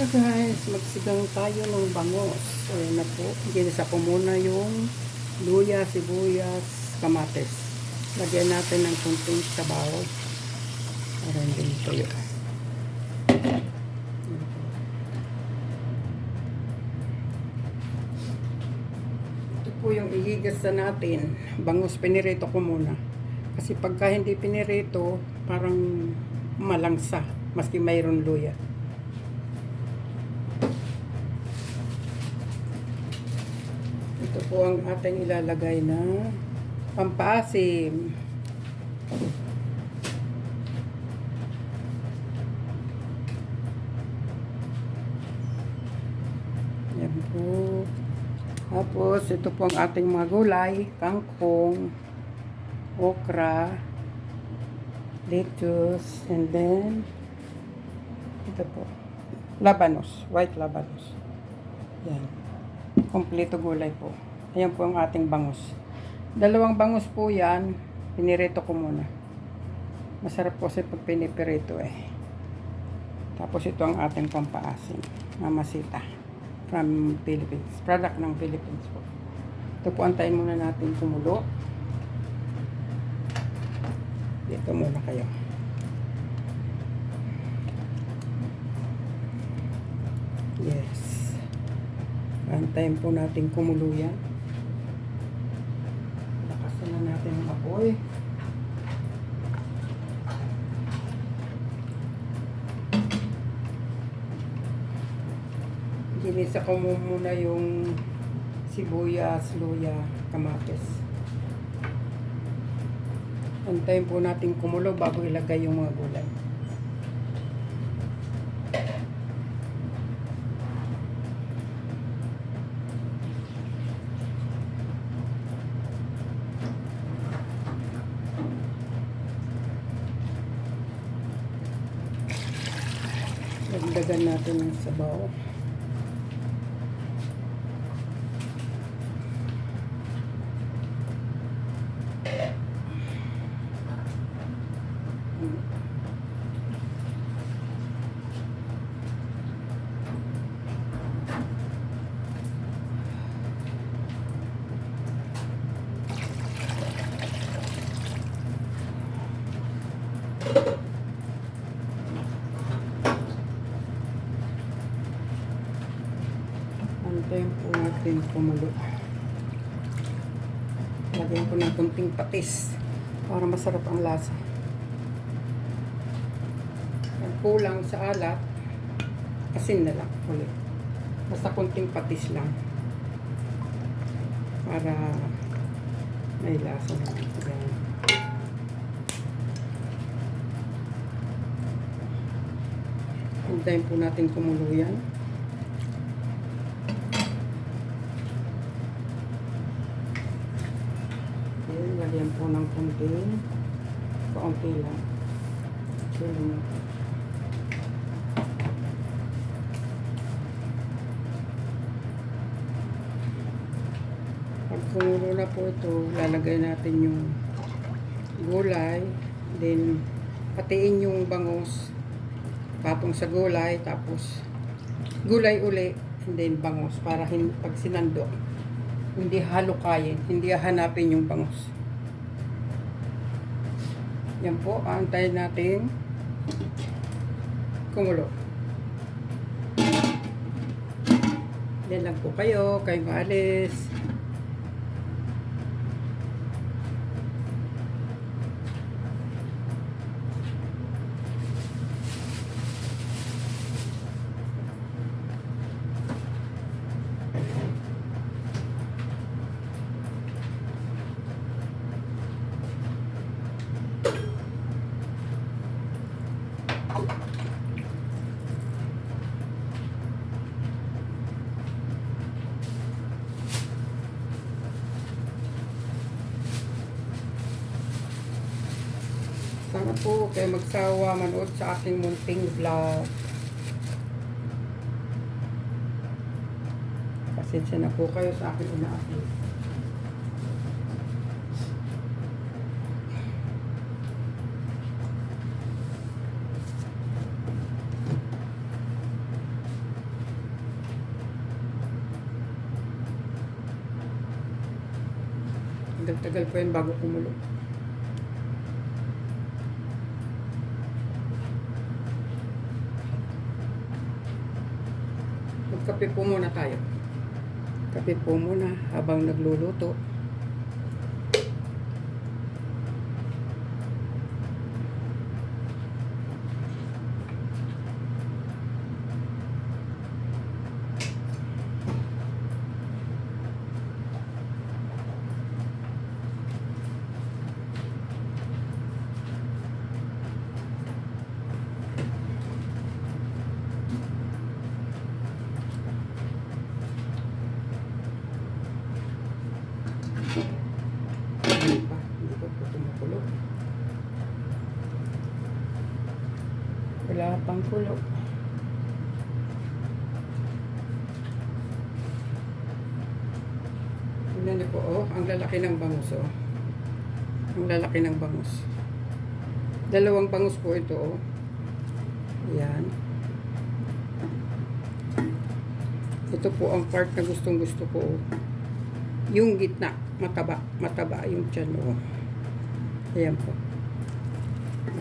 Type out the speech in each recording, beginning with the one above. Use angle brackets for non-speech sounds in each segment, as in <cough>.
Hello guys, magsigang tayo ng bangos. Ayan na po. Ginisa ko muna yung luya, sibuyas, kamates. Lagyan natin ng kunting sabaw. Para hindi tuyo. Ito po yung ihigas na natin. Bangos, pinirito ko muna. Kasi pagka hindi pinirito, parang malangsa. Maski mayroon luya. Ito po ang ating ilalagay na pampaasim. Yan po. Tapos, ito po ang ating mga gulay. Kangkong, okra, lettuce, and then, ito po, labanos, white labanos. Yan. Kompleto gulay po. Ayan po ang ating bangus. Dalawang bangus po yan. Pinirito ko muna. Masarap po kasi pag pinipirito eh. Tapos ito ang ating pampaasim. Mamasita. From Philippines. Product ng Philippines po. Ito po antayin muna natin kumulo. Dito muna kayo. Yes. Antayin po natin kumulo yan. Lakasan na ang apoy. Ginisa ko mu- muna yung sibuyas, luya, kamatis. Antayin po natin kumulo bago ilagay yung mga gulay. Natin ng sabaw. Natin kumulo. Lagyan po ng kunting patis para masarap ang lasa. Ang kulang sa alat, asin na lang ulit. Basta kunting patis lang. Para may lasa na. Yan. Antayin po natin kumulo yan. Ayan, lagyan po ng kunting kaunti lang. Ayan. Pag kumulo na po ito, lalagay natin yung gulay, then patiin yung bangus, patong sa gulay, tapos gulay uli, and then bangus, para hin pag sinando, hindi halukayin, hindi hanapin yung bangus. Yan po, antayin natin kumulo. Yan lang po kayo, kayo maalis. Sana po kayo magsawa manood sa aking munting vlog. Pasensya na po kayo sa aking ina-upload. Tagal-tagal po yun bago kumulo. Magkape po muna tayo. Kape po muna habang nagluluto. Hindi pa. Hindi pa po tumukulo. Wala pang kulo. Tingnan niyo po, oh, ang lalaki ng bangus, oh. Ang lalaki ng bangus. Dalawang bangus po ito, oh. Yan. Ito po ang part na gustong gusto ko, oh. Yung gitna, mataba, mataba yung tiyan, oh. Ayan po.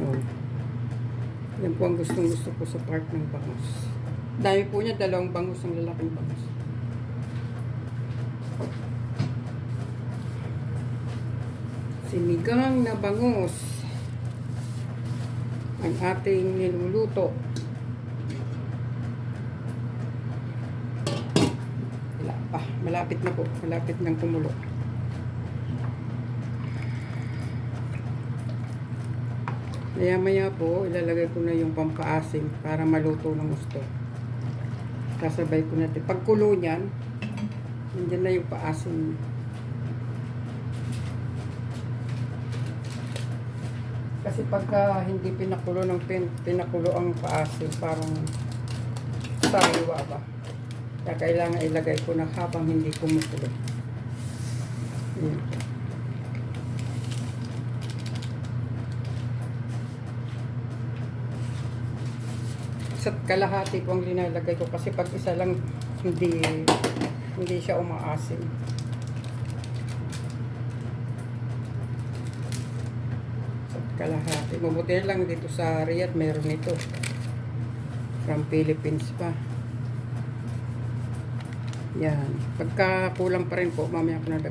Oh. Yan po ang gustong gusto ko sa part ng bangus. Dami po niya, dalawang bangus ang lalaking bangus. Sinigang na bangus. Ang ating niluluto. Wala pa. Malapit na po. Malapit ng kumulo. Maya maya po, ilalagay ko na yung pampaasim para maluto ng gusto. Kasabay ko natin. Pagkulo niyan, nandiyan na yung paasim. Kasi pagka hindi pinakulo ng pin, pinakulo ang paasim, parang sariwa ba? Kaya kailangan ilagay ko na habang hindi kumukulo. Yan. Sa kalahati ko ang linalagay ko kasi pag isa lang hindi hindi siya umaasim. Sa kalahati. Mabuti lang dito sa Riyadh meron ito. From Philippines pa. Yan. Pagka kulang pa rin po, mamaya ko na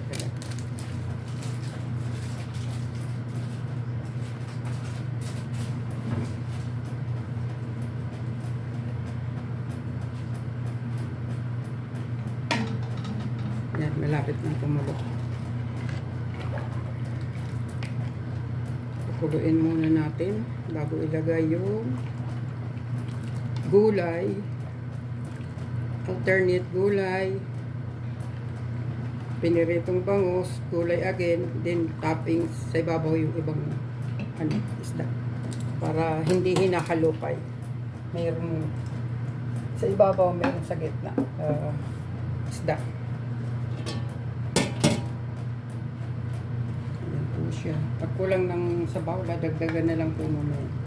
Yan, malapit na kumulo. Kukuluin muna natin bago ilagay yung gulay. Alternate gulay. Piniritong bangus, gulay again, then toppings sa ibabaw yung ibang ano, isda. Para hindi hinahalupay. Mayroong sa ibabaw, mayroong sa gitna. Uh, isda. Ayan po siya. Pag kulang ng sabaw, dadagdagan na lang po mamaya.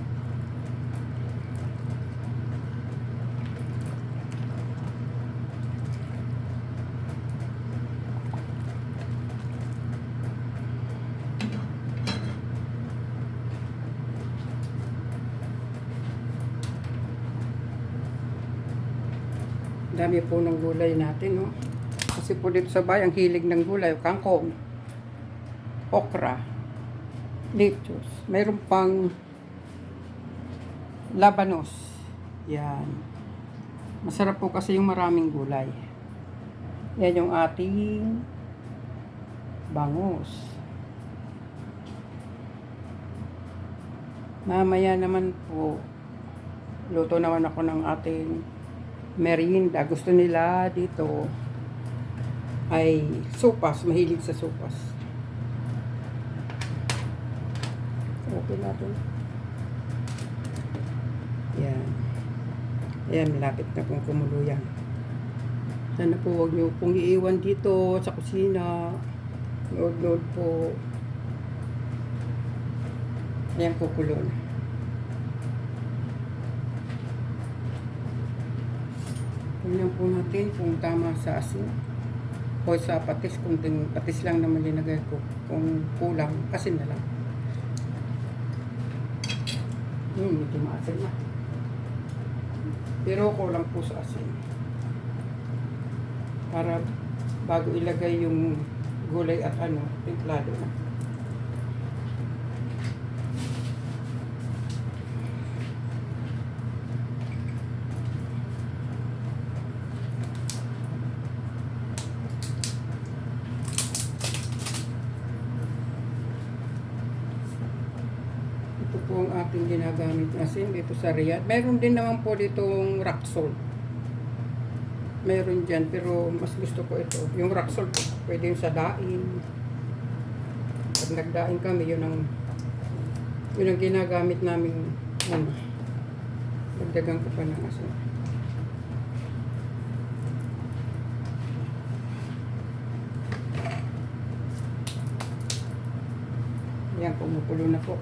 Dami po ng gulay natin, no? Kasi po dito sa bahay, ang hilig ng gulay, kangkong, okra, lettuce, mayroon pang labanos. Yan. Masarap po kasi yung maraming gulay. Yan yung ating bangus. Mamaya naman po, luto naman ako ng ating merienda. Gusto nila dito ay sopas. Mahilig sa sopas. Okay natin. Yan. Ayan, malapit na pong kumulo yan. Sana po huwag niyo pong iiwan dito sa kusina. Load-load po. Ayan po kulo na. Tingnan po natin kung tama sa asin. O sa patis, kunting patis lang naman linagay ko. Kung kulang, asin na lang. Hmm, medyo maasin na. Pero kulang po sa asin. Para bago ilagay yung gulay at ano, templado na. Ito po ang ating ginagamit na asin dito sa Riyadh. Meron din naman po ditong rock salt. Meron dyan, pero mas gusto ko ito. Yung rock salt, pwede yung sa daing. Pag nagdaing kami, yun ang yun ang ginagamit namin ano, nagdagan ko pa ng asin. Yan, kumukulo na po.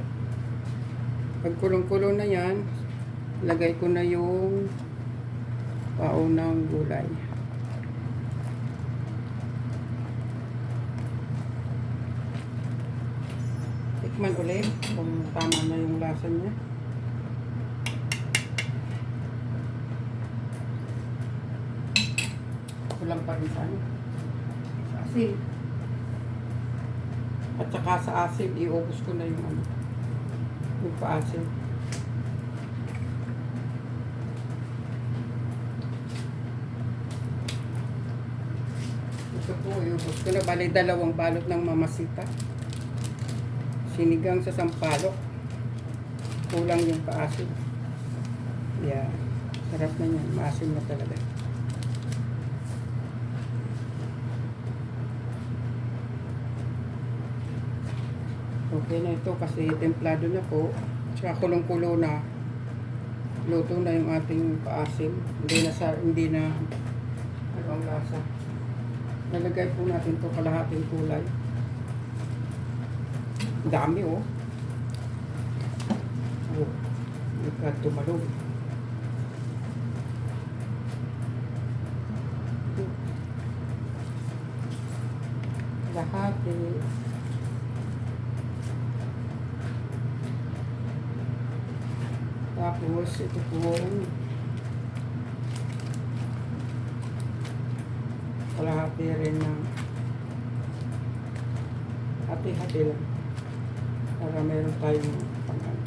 Pag kulong-kulo na yan, lagay ko na yung paunang gulay. Tikman ulit kung tama na yung lasa niya. Kulang pa rin sa ano. Asin. At saka sa asin, iubos ko na yung ano. Yung paasin. Iubos ko na. Bali, dalawang balot ng mamasita. Sinigang sa sampalok. Kulang yung paasin. Yeah. Sarap na yan. Maasim na talaga. Okay na ito kasi templado na po. Tsaka kulong-kulo na. Luto na yung ating paasim. Hindi na sa hindi na ano ang lasa. Nalagay po natin to kalahating kulay. Dami oh. Oh. Nagka tumalog. Lahati. Tapos, ito po kalahati rin ng hati-hati lang para meron tayong pang ano.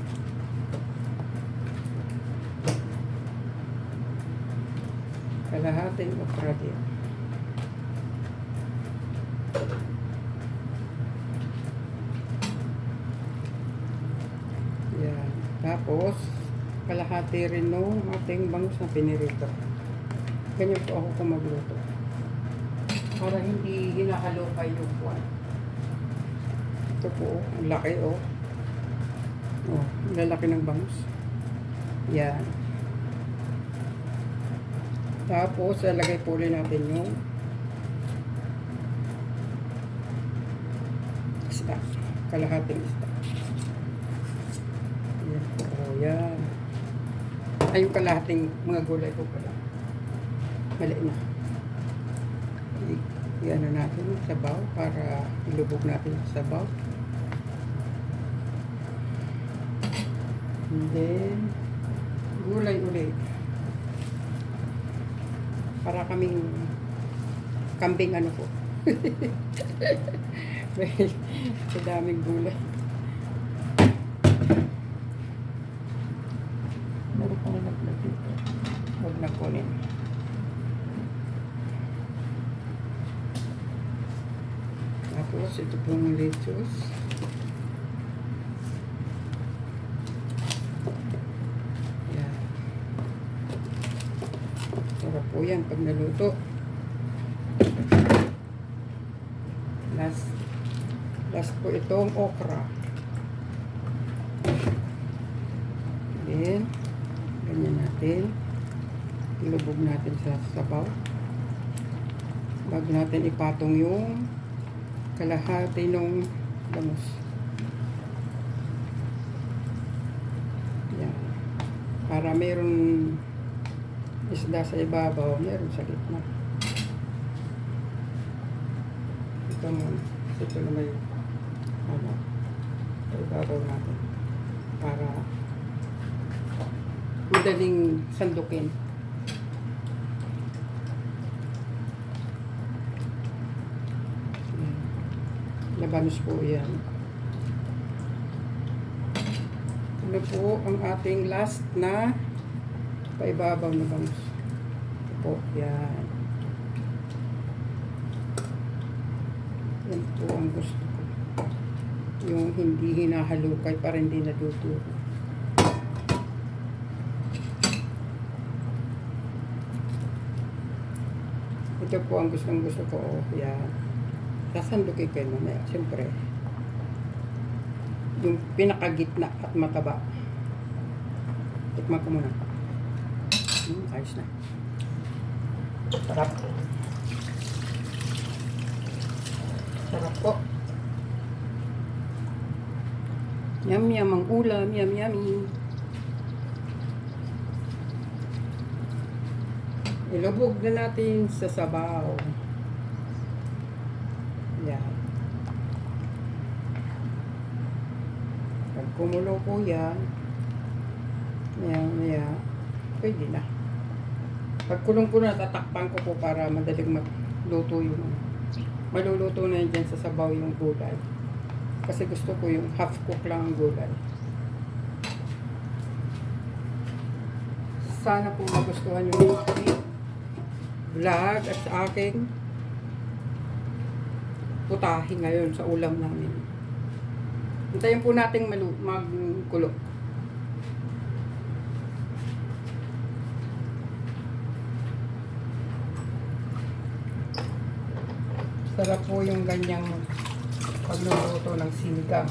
kalahating okra din. Yan. Tapos, kalahati rin nung ating bangus na pinirito. Ganyan po ako kung magluto. Para hindi hinahalukay yung buwan. Ito po, oh, ang laki oh. Oh, lalaki ng bangus. Yan. Tapos, lalagay po ulit natin yung isda. Kalahating isda. Yan po, oh, yan. Ay, yung kalahating mga gulay po pala. Mali na. I-ano natin yung sabaw para ilubog natin yung sabaw. And then, gulay ulit. Para kaming kambing ano po. <laughs> Sa daming gulay. Meron pa na naglag dito. Huwag na kunin. Tapos, ito pong lettuce. Yan. Sarap po yan pag naluto. Last, last po itong okra. Then, ganyan natin. Ilubog natin sa sabaw. Bago natin ipatong yung kalahati ng bangus. Yan. Para mayroon isda sa ibabaw, meron sa gitna. Ito muna. Ito naman yung ano, ibabaw natin. Para madaling sandukin. Yan. Labanos po yan. Ano po ang ating last na paibabaw na bangus. Ito po, yan. Yan po ang gusto ko. Yung hindi hinahalukay para hindi naduduro. Ito po ang gustong gusto ko. Yan. Sasandukin kayo mamaya. Siyempre. Yung pinakagitna at mataba. Tikman ko muna. Hmm, ayos na. Sarap. Sarap po. Yum yum ang ulam. Yum yummy. Ilubog na natin sa sabaw. Yan. Pag kumulo po yan, maya maya, pwede na. Pag kulong ko na, tatakpan ko po para madaling magluto yung maluluto na yan dyan sa sabaw yung gulay. Kasi gusto ko yung half cook lang ang gulay. Sana po magustuhan yung vlog at sa aking putahe ngayon sa ulam namin. Hintayin po nating malu- magkulo. Sarap po yung ganyang pagluluto ng sinigang.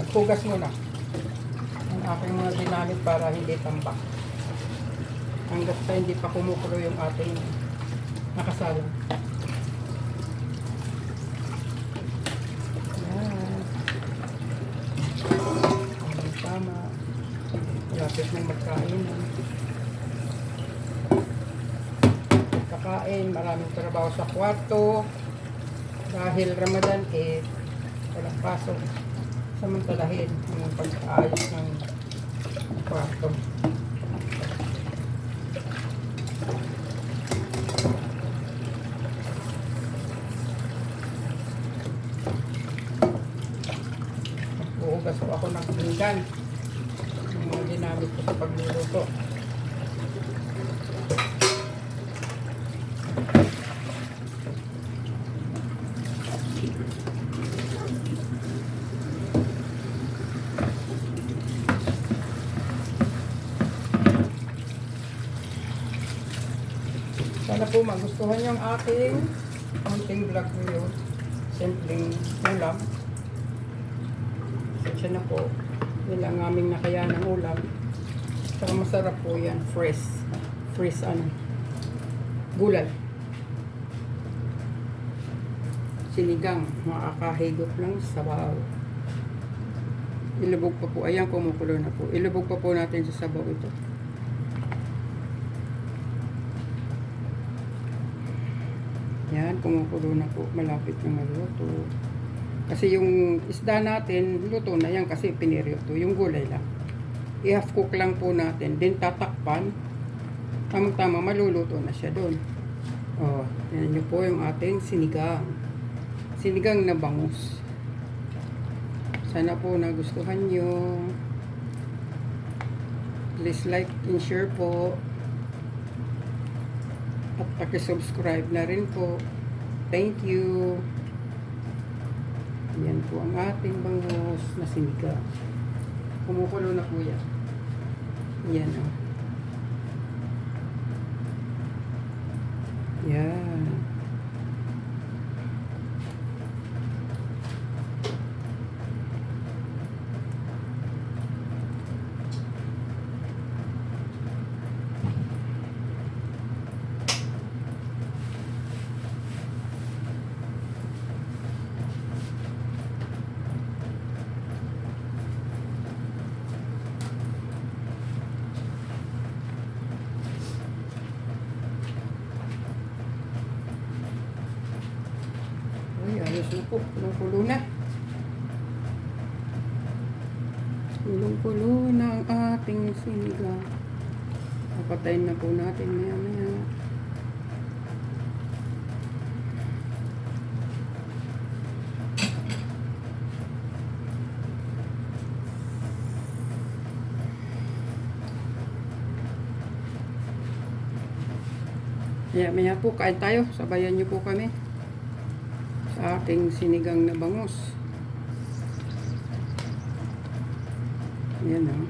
Maghugas muna ang aking mga ginamit para hindi tambak. Hanggat sa hindi pa kumukulo yung ating nakasala. Yan. Ang tama. Malapit ng magkain. Kakain, maraming trabaho sa kwarto. Dahil Ramadan eh, walang pasok. Samantalahin ang pag-aayos ng kwarto. Uugas ko pinggan. Yung mga ginamit ko sa pagluluto. Sana po magustuhan ang aking konting vlog ngayon. Simpleng ulam. Sensya na po. Yan ang aming nakaya ng ulam. Saka masarap po yan. Fresh. Fresh ano. Gulay. Sinigang. Makakahigop lang sabaw. Ilubog pa po. Ayan, kumukulo na po. Ilubog pa po natin sa sabaw ito. Yan, kumukulo na po. Malapit na maluto. Kasi yung isda natin, luto na yan kasi piniryoto. Yung gulay lang. I-half cook lang po natin. Then tatakpan. Tamang-tama, maluluto na siya doon. Oh, yan yun po yung ating sinigang. Sinigang na bangus. Sana po nagustuhan nyo. Please like and share po. At pakisubscribe na rin po. Thank you. Ang ating bangus na sinigang. Kumukulo na po yan. Yan o. Yan. Po, kulong-kulo na. Kulong-kulo na ang ating sinigang. Papatayin na po natin maya-maya. Maya-maya po, kain tayo. Sabayan niyo po kami sa ating sinigang na bangus. Yan o.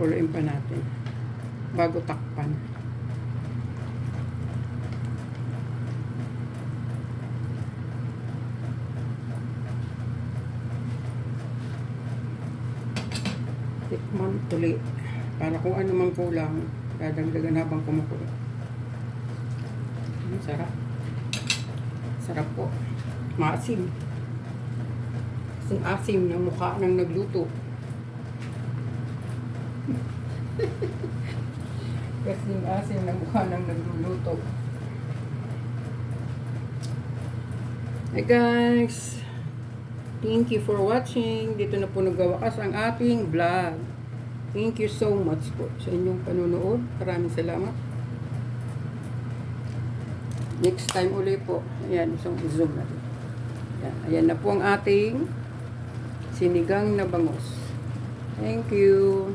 Kuluin pa natin. Bago takpan. Tikman uli. Para kung ano mang kulang, dadagdagan habang kumukulo. Sarap. Sarap po. Maasim. Kasing asim ng mukha ng nagluto. <laughs> Kasing asim ng mukha ng nagluluto. Hey guys! Thank you for watching. Dito na po nagwawakas ang ating vlog. Thank you so much po sa inyong panunood. Maraming salamat. Next time uli po. Ayan, isang zoom natin. Ayan, ayan na po ang ating sinigang na bangus. Thank you.